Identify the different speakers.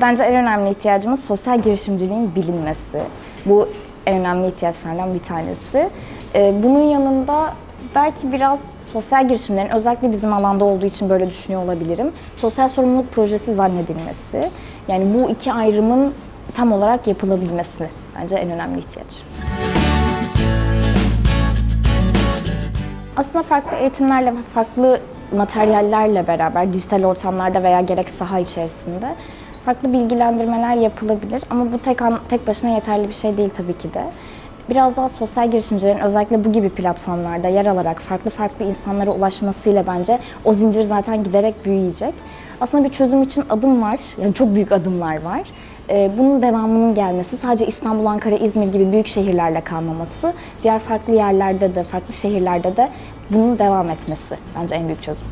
Speaker 1: Bence en önemli ihtiyacımız sosyal girişimciliğin bilinmesi. Bu en önemli ihtiyaçlardan bir tanesi. Ee, bunun yanında belki biraz sosyal girişimlerin özellikle bizim alanda olduğu için böyle düşünüyor olabilirim. Sosyal sorumluluk projesi zannedilmesi. Yani bu iki ayrımın tam olarak yapılabilmesi bence en önemli ihtiyaç. Aslında farklı eğitimlerle ve farklı materyallerle beraber dijital ortamlarda veya gerek saha içerisinde farklı bilgilendirmeler yapılabilir ama bu tek an, tek başına yeterli bir şey değil tabii ki de. Biraz daha sosyal girişimcilerin özellikle bu gibi platformlarda yer alarak farklı farklı insanlara ulaşmasıyla bence o zincir zaten giderek büyüyecek. Aslında bir çözüm için adım var, yani çok büyük adımlar var. Ee, Bunun devamının gelmesi, sadece İstanbul, Ankara, İzmir gibi büyük şehirlerle kalmaması, diğer farklı yerlerde de, farklı şehirlerde de bunun devam etmesi bence en büyük çözüm.